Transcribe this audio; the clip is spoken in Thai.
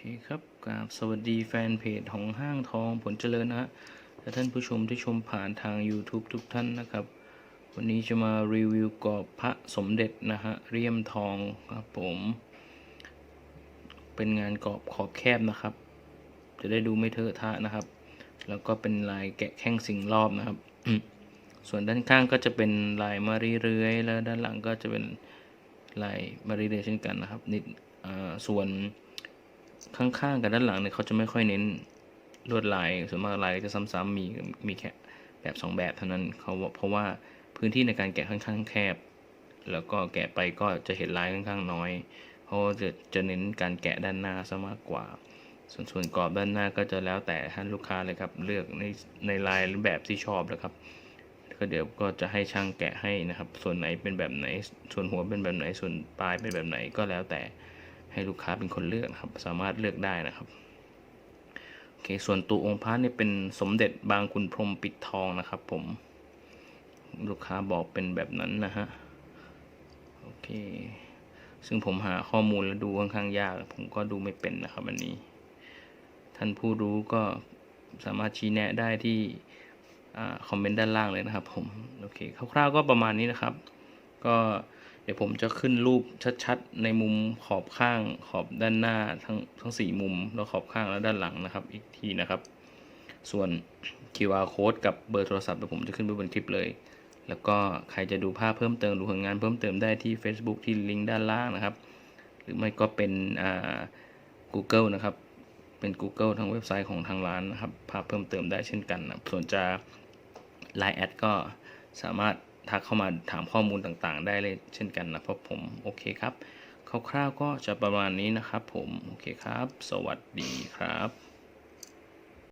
คครับกราบสวัสดีแฟนเพจของห้างทองผลเจริญนะฮะและท่านผู้ชมที่ชมผ่านทาง YouTube ทุกท่านนะครับ วันนี้จะมารีวิวกรอบพระสมเด็จนะฮะเรียมทองครับผม เป็นงานกรอบขอบแคบนะครับ จะได้ดูไม่เทอะทะนะครับ แล้วก็เป็นลายแกะแข้งสิงรอบนะครับ ส่วนด้านข้างก็จะเป็นลายมารีเรือยแล้วด้านหลังก็จะเป็นลายมารีเรือยเช่นกันนะครับนิดส่วน ข้างๆกับด้านหลังเนี่ยเขาจะไม่ค่อยเน้นลวดลายส่วนมากลายจะซ้ำๆมีมีแค่แบบสองแบบเท่านั้นเขาเพราะว่าพื้นที่ในการแกะค่อนข้างแคบ แล้วก็แกะไปก็จะเห็นลายค่อนข้างน้อย เพราะจะจะเน้นการแกะด้านหน้าซะมากกว่า ส่วนส่วนกรอบด้านหน้าก็จะแล้วแต่ท่านลูกค้าเลยครับเลือกในในลายหรือแบบที่ชอบเลยครับก็เดี๋ยวก็จะให้ช่างแกะให้นะครับ ส่วนไหนเป็นแบบไหน ส่วนหัวเป็นแบบไหนส่วนปลายเป็นแบบไหนก็แล้วแต่ ให้ลูกค้าเป็นคนเลือกนะครับ สามารถเลือกได้นะครับโอเคส่วนตัวองค์พระเนี่ยเป็นสมเด็จบางคุณพรมปิดทองนะครับ ผมลูกค้าบอกเป็นแบบนั้นนะฮะโอเค ซึ่งผมหาข้อมูลแล้วดูค่อนข้างยาก ผมก็ดูไม่เป็นนะครับอันนี้ ท่านผู้รู้ก็สามารถชี้แนะได้ที่คอมเมนต์ด้านล่างเลยนะครับผม โอเค คร่าวๆก็ประมาณนี้นะครับ ก็ ดี๋ยวผมจะขึ้นรูปชัดๆ ในมุมขอบข้างขอบด้านหน้าทั้งทั้งสี่มุมแล้วขอบข้างและด้านหลังนะครับ อีกทีนะครับ ส่วน QR code กับเบอร์โทรศัพท์เดี๋ยวผมจะขึ้นไว้บนคลิปเลย แล้วก็ใครจะดูภาพเพิ่มเติมดูผลงานเพิ่มเติมได้ที่ Facebook ที่ลิงก์ด้านล่างนะครับ หรือไม่ก็เป็นอ่า Google นะครับ เป็น Google ทางเว็บไซต์ของทางร้านนะครับ ภาพเพิ่มเติมได้เช่นกันนะส่วนจะ Line แอดก็สามารถ ทักเข้ามาถามข้อมูลต่างๆ ได้เลยเช่นกันนะเพราะผมโอเคครับคร่าวๆก็จะประมาณนี้นะครับผมโอเคครับ สวัสดีครับ